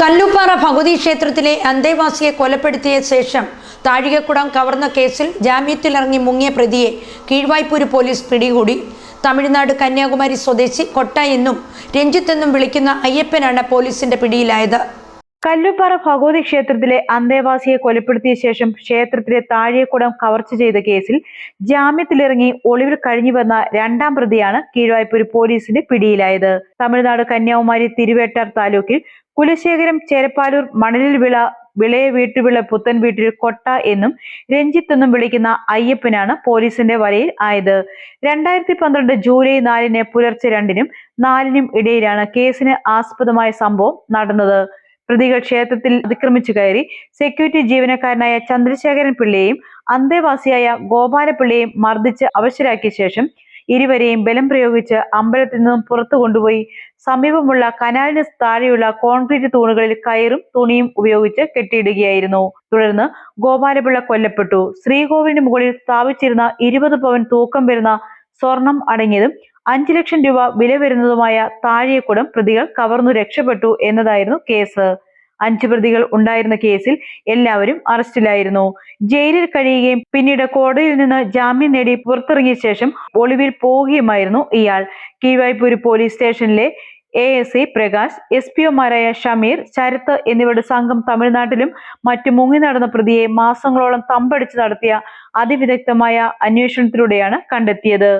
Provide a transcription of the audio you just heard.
കല്ലുപ്പാറ ഭഗവതി ക്ഷേത്രത്തിലെ അന്തേവാസിയെ കൊലപ്പെടുത്തിയ ശേഷം താഴികക്കുടം കവർന്ന കേസിൽ ജാമ്യത്തിലിറങ്ങി മുങ്ങിയ പ്രതിയെ കീഴ്വായ്പൂര് പോലീസ് പിടികൂടി. തമിഴ്നാട് കന്യാകുമാരി സ്വദേശി കൊട്ട എന്നും രഞ്ജിത്ത് എന്നും വിളിക്കുന്ന അയ്യപ്പനാണ് പോലീസിന്റെ പിടിയിലായത്. കല്ലുപ്പാറ ഭഗവതി ക്ഷേത്രത്തിലെ അന്തേവാസിയെ കൊലപ്പെടുത്തിയ ശേഷം ക്ഷേത്രത്തിലെ താഴേക്കുടം കവർച്ച ചെയ്ത കേസിൽ ജാമ്യത്തിലിറങ്ങി ഒളിവിൽ കഴിഞ്ഞു വന്ന രണ്ടാം പ്രതിയാണ് കീഴ്വായ്പൂർ പോലീസിന്റെ പിടിയിലായത്. തമിഴ്നാട് കന്യാകുമാരി തിരുവേട്ടാർ താലൂക്കിൽ കുലശേഖരം ചേരപ്പാലൂർ മണലിൽ വിള വിളയ വീട്ടുവിള പുത്തൻ വീട്ടിൽ കൊട്ട എന്നും രഞ്ജിത്ത് എന്നും വിളിക്കുന്ന അയ്യപ്പനാണ് പോലീസിന്റെ വലയിൽ ആയത്. രണ്ടായിരത്തി പന്ത്രണ്ട് ജൂലൈ നാലിന് പുലർച്ചെ രണ്ടിനും നാലിനും ഇടയിലാണ് കേസിന് ആസ്പദമായ സംഭവം നടന്നത്. പ്രതികൾ ക്ഷേത്രത്തിൽ അതിക്രമിച്ചു കയറി സെക്യൂരിറ്റി ജീവനക്കാരനായ ചന്ദ്രശേഖരൻ പിള്ളയെയും അന്തേവാസിയായ ഗോപാലപിള്ളയെയും മർദ്ദിച്ച് അവശരാക്കിയ ശേഷം ഇരുവരെയും ബലം പ്രയോഗിച്ച് അമ്പലത്തിൽ നിന്നും പുറത്തു കൊണ്ടുപോയി. സമീപമുള്ള കനാലിന് താഴെയുള്ള കോൺക്രീറ്റ് തൂണുകളിൽ കയറും തുണിയും ഉപയോഗിച്ച് കെട്ടിയിടുകയായിരുന്നു. തുടർന്ന് ഗോപാലപിള്ള കൊല്ലപ്പെട്ടു. ശ്രീകോവിലിന് മുകളിൽ സ്ഥാപിച്ചിരുന്ന ഇരുപത് പവൻ തൂക്കം വരുന്ന സ്വർണം അടങ്ങിയതും അഞ്ചു ലക്ഷം രൂപ വില വരുന്നതുമായ താഴെക്കുടം പ്രതികൾ കവർന്നു രക്ഷപ്പെട്ടു എന്നതായിരുന്നു കേസ്. അഞ്ചു പ്രതികൾ ഉണ്ടായിരുന്ന കേസിൽ എല്ലാവരും അറസ്റ്റിലായിരുന്നു. ജയിലിൽ കഴിയുകയും പിന്നീട് കോടതിയിൽ നിന്ന് ജാമ്യം നേടി പുറത്തിറങ്ങിയ ശേഷം ഒളിവിൽ പോവുകയുമായിരുന്നു ഇയാൾ. കീഴ്വായ്പൂര് പോലീസ് സ്റ്റേഷനിലെ A S I Prakash S P ഒമാരായ Shameer Sarath എന്നിവരുടെ സംഘം തമിഴ്നാട്ടിലും മറ്റു മുങ്ങി നടന്ന പ്രതിയെ മാസങ്ങളോളം തമ്പടിച്ച് നടത്തിയ അതിവിദഗ്ധമായ അന്വേഷണത്തിലൂടെയാണ് കണ്ടെത്തിയത്.